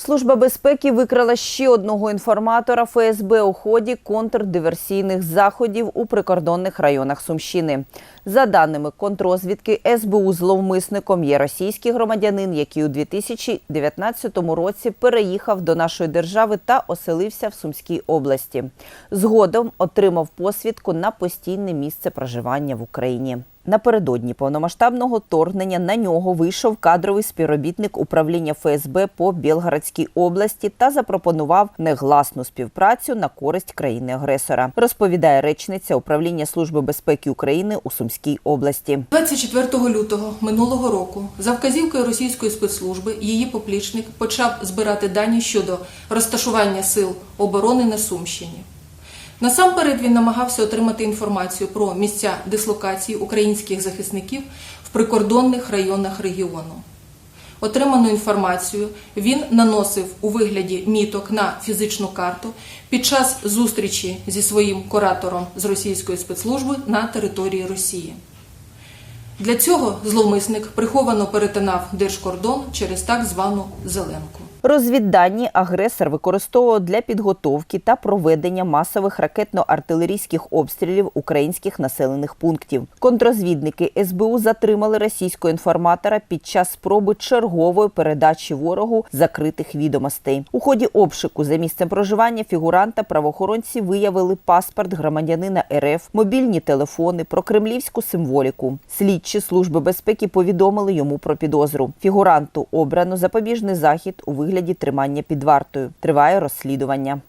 Служба безпеки викрала ще одного інформатора ФСБ у ході контрдиверсійних заходів у прикордонних районах Сумщини. За даними контрозвідки, СБУ зловмисником є російський громадянин, який у 2019 році переїхав до нашої держави та оселився в Сумській області. Згодом отримав посвідку на постійне місце проживання в Україні. Напередодні повномасштабного вторгнення на нього вийшов кадровий співробітник управління ФСБ по Білгородській області та запропонував негласну співпрацю на користь країни-агресора. Розповідає речниця управління Служби безпеки України у Сумській області. 24 лютого минулого року за вказівкою російської спецслужби її поплічник почав збирати дані щодо розташування сил оборони на Сумщині. Насамперед він намагався отримати інформацію про місця дислокації українських захисників в прикордонних районах регіону. Отриману інформацію він наносив у вигляді міток на фізичну карту під час зустрічі зі своїм куратором з російської спецслужби на території Росії. Для цього зловмисник приховано перетинав держкордон через так звану зеленку. Розвіддані агресор використовував для підготовки та проведення масових ракетно-артилерійських обстрілів українських населених пунктів. Контрозвідники СБУ затримали російського інформатора під час спроби чергової передачі ворогу закритих відомостей. У ході обшуку за місцем проживання фігуранта правоохоронці виявили паспорт громадянина РФ, мобільні телефони, про кремлівську символіку. Слідчі служби безпеки повідомили йому про підозру. Фігуранту обрано запобіжний захід у вигляді тримання під вартою. Триває розслідування.